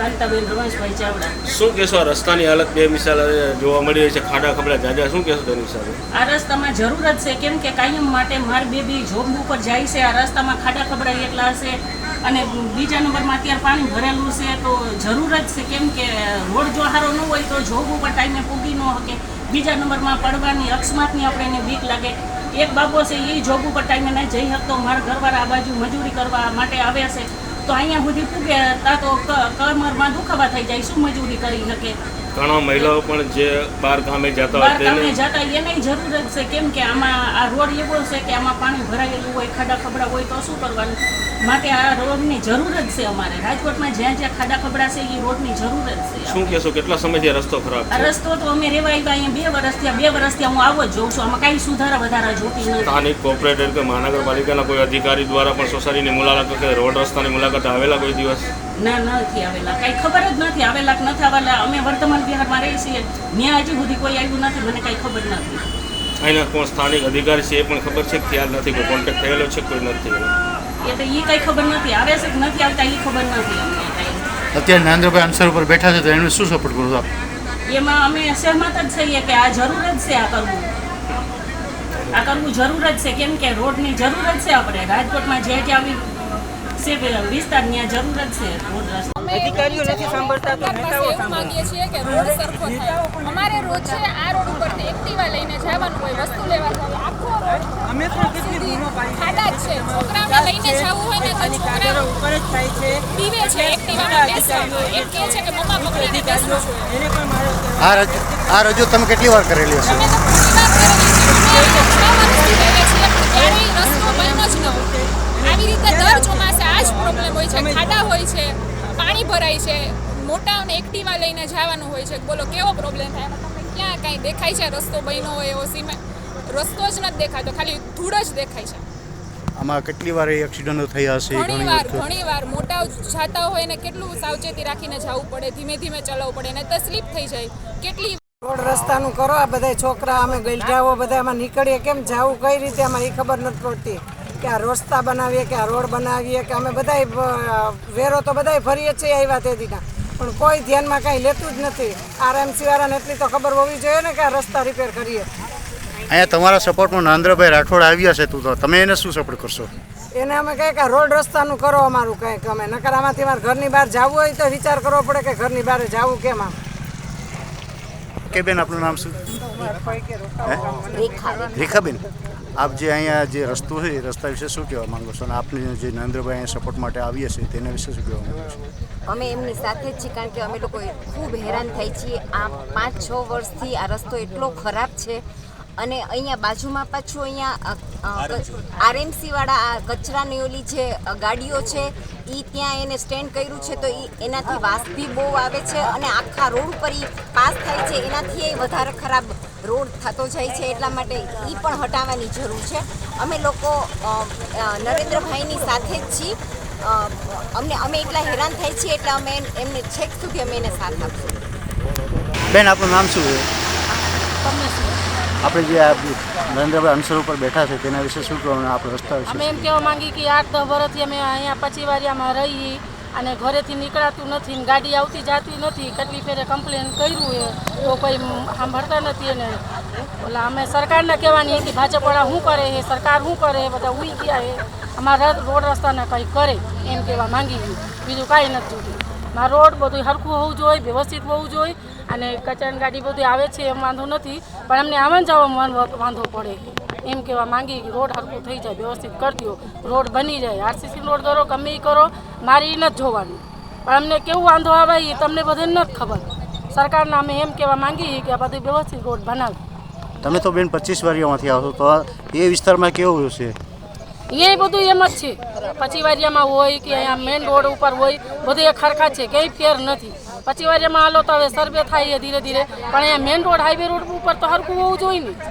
કાંતાબેન રમેશભાઈ ચાવડા. શું કહેશો આ રસ્તાની હાલત બે મિસાલ જોવા મળી રહી છે ખાડા ખબડા જાજા શું કહેશો તેની સાથે? આ રસ્તામાં જરૂર જ છે કેમ કે કાયમ માટે માર બેબી જોબ ઉપર જાય છે આ રસ્તામાં ખાડા ખબડા એટલા હશે અને બીજા નંબરમાં અત્યારે પાણી ભરેલું છે તો જરૂર જ છે કેમ કે રોડ જો સારો ન હોય તો જોબ ઉપર ટાઈમે પૂગી ન શકે બીજા નંબરમાં પડવાની અકસ્માતની આપણે એને બીક લાગે. એક બાબો છે એ જોબ ઉપર ટાઈમે નહીં જઈ શકતો મારા ઘરવાળા આ બાજુ મજૂરી કરવા માટે આવે છે. તો અહીંયા સુધી પૂગે તા તો કમરમાં દુખાવા થઈ જાય શું મજૂરી કરી શકે? ઘણા મહિલાઓ પણ જે બાર ગામે જતા હોય તેને જતા એને જરૂર જ છે. કેમ કે આમાં આ રોડ એવો છે કે આમાં પાણી ભરાયેલું હોય ખાડા ખબડા હોય તો શું કરવાનું? માટે આ રોડની જરૂર જ છે અમારે. રાજકોટમાં જ્યાં જ્યાં ખાડા ખબડા છે એ રોડની જરૂર જ છે શું કહેશો કેટલા સમયથી રસ્તો ખરાબ આ છે રસ્તો તો અમે રેવા આવ્યા અહીંયા બે વર્ષથી બે વર્ષથી હું આવો જ જોઉં છું. આમાં કાંઈ સુધારા વધારા જોતી નથી. સ્થાનિક કોર્પોરેટર કે મહાનગરપાલિકાના કોઈ અધિકારી દ્વારા પણ સોસાયટીની મુલાકાત કે રોડ રસ્તાની મુલાકાત આવેલા કોઈ દિવસ? ના નથી આવેલા. કાંઈ ખબર જ નથી આવેલા કે નથી આવેલા. અમે વર્તમાન બિહારમાં રહીએ છીએ. ત્યાં હજી સુધી કોઈ આવ્યું નથી મને કાંઈ ખબર નથી. અહીંના કોણ સ્થાનિક અધિકારી છે એ પણ ખબર છે કે ખ્યાલ નથી કોઈ કોન્ટેક્ટ થયેલો છે કોઈ નથી? થયેલો એ તો એ કંઈ ખબર નથી. આવે છે કે નથી આવતા એ ખબર નથી અમને અત્યારે નરેન્દ્રભાઈ અનસર ઉપર બેઠા છે તો એમને શું સપોર્ટ કરો આપ? એમાં અમે સહેમત જ છીએ કે આ જરૂર જ છે આ કરવું. આ કરવું જરૂર જ છે. કેમ કે રોડની જરૂર જ છે આપણે. રાજકોટમાં જે આવી છે વિસ્તાર ત્યાં જરૂર જ છે રોડ રસ્તા. અધિકારીઓ નથી સાંભળતા તો નેતાઓ માંગીએ છીએ કે રોડ સરખો થાય. અમારે રોજ છે આ રોડ ઉપર એક્ટિવા લઈને જવાનું હોય વસ્તુ લેવા જવાનું આખો રોડ અમે પણ કેટલી બૂમો પાડી ખાડા છે. છોકરાઓને લઈને જવું હોય ને તો છોકરા ઉપર જ થાય છે. પીવે છે એક્ટિવામાં બેસવાનું એમ કહે છે કે મમ્મા પકડીને બેસવું એને પણ મારો આ રજૂ આ રજૂ તમે કેટલી વાર કરેલી હશે? અમે તો ઘણી વાર કરેલી છે આવી રીતે દર ચોમાસે આ જ પ્રોબ્લેમ હોય છે. ખાડા હોય છે પાણી ભરાય છે મોટાઓને એક્ટિવા લઈને જવાનું હોય છે. બોલો કેવો પ્રોબ્લેમ થાય? તમને ક્યાં કાંઈ દેખાય છે? રસ્તો બન્યો હોય એવો સિમેન્ટ રસ્તો જ નથી દેખાતો ખાલી ધૂળ જ દેખાય છે. આમાં કેટલી વાર એ એક્સિડન્ટો થયા હશે ઘણી ઘણી વાર ઘણી વાર મોટા જાતા હોય ને કેટલું સાવચેતી રાખીને જવું પડે ધીમે ધીમે ચલાવવું પડે ને તો સ્લીપ થઈ જાય. કેટલી રોડ રસ્તાનું કરો આ બધા છોકરા અમે ગલઢાઓ બધા એમાં નીકળીએ. કેમ જાવું કઈ રીતે આમાં એ ખબર નથી પડતી. કે આ રસ્તા બનાવીએ કે આ રોડ બનાવીએ કે અમે બધાય વેરો તો બધાય ભરીએ છીએ આવ્યા તે દીના. પણ કોઈ ધ્યાનમાં કાંઈ લેતું જ નથી. આરએમસી વાળાને એટલી તો ખબર હોવી જોઈએ ને કે આ રસ્તા રિપેર કરીએ. અહીંયા તમારા સપોર્ટમાં નાંદ્રભાઈ રાઠોડ આવ્યા છે તું તો. તમે એને શું સપોર્ટ કરશો? એને અમે કહે કે આ રોડ રસ્તાનું કરો અમારું કંઈક અમે. નકર આમાંથી અમારે ઘરની બહાર જવું હોય તો વિચાર કરવો પડે કે ઘરની બહાર જવું કેમ આમ. કે બેન આપનું નામ શું? રેખાબેન. આપ જે અહીંયા જે રસ્તો છે એ રસ્તા વિશે શું કહેવા માંગો છો? અને આપને જે નરેન્દ્રભાઈ અહીંયા સપોર્ટ માટે આવીએ છે તેના વિશે શું કહેવા માંગો છો? અમે એમની સાથે જ છીએ કારણ કે અમે લોકો ખૂબ હેરાન થઈ છીએ. આ પાંચ છ વર્ષથી આ રસ્તો એટલો ખરાબ છે અને અહીંયા બાજુમાં પાછું અહીંયા આરએમસી વાળા. આ કચરાની ઓલી જે ગાડીઓ છે એ ત્યાં એને સ્ટેન્ડ કર્યું છે તો એ એનાથી વાસ બી બહુ આવે છે અને આખા રોડ ઉપર એ પાસ થાય છે. એનાથી એ વધારે ખરાબ રોડ થતો જાય છે એટલા માટે એ પણ હટાવવાની જરૂર છે. અમે લોકો નરેન્દ્રભાઈની સાથે જ છીએ. અમને અમે એટલા હેરાન થાય છીએ એટલે અમે એમને છેક સુધી અમે એને સાથ આપશું. બેન આપણું નામ શું છે? આપણે જે આ નરેન્દ્રભાઈ અનસર ઉપર બેઠા છે તેના વિશે શું કહેવાનું આપણે રસ્તા અમે એમ કહેવા માંગીએ કે આઠ દસ વર્ષથી અમે અહીંયા પચીવારિયામાં રહી અને ઘરેથી નીકળાતું નથી ગાડી આવતી જાતી નથી, કેટલી ફેરે કમ્પ્લેન કર્યું એ તો કોઈ સાંભળતા નથી એને. ઓલા અમે સરકારને કહેવાની કે ભાજપવાળા શું કરે એ સરકાર શું કરે બધા ઉઈ ગયા એ અમારા રોડ રસ્તાને કંઈ કરે એમ કહેવા માંગી બીજું કાંઈ નથી મારો રોડ બધું સરખું હોવું જોઈએ, વ્યવસ્થિત હોવું જોઈએ અને કચરાની ગાડી બધું આવે છે એમ વાંધો નથી. પણ અમને આવન વાંધો- વાંધો પડે. એમ કહેવા માંગી કે રોડ હરકું થઈ જાય વ્યવસ્થિત કરી દો રોડ બની જાય. આરસીસી રોડ કરો ગમે એ કરો મારી નથી જોવાનું. પણ અમને કેવું વાંધો આવે એ તમને બધાને નથી ખબર. સરકારને અમે એમ કહેવા માંગીએ કે આ બધું વ્યવસ્થિત રોડ બનાવી. તમે તો બેન પચીસ વારિયામાંથી આવો તો એ વિસ્તારમાં કેવું છે? એ બધું એમ જ છે. પછી વારિયામાં હોય કે અહીંયા મેઇન રોડ ઉપર હોય બધું એ ખરખા છે કંઈ ફેર નથી. પછી વારિયામાં હાલો તો હવે સર્વે થાય છે ધીરે ધીરે. પણ અહીંયા મેઇન રોડ હાઈવે રોડ ઉપર તો હરખું હોવું જોઈએ ને.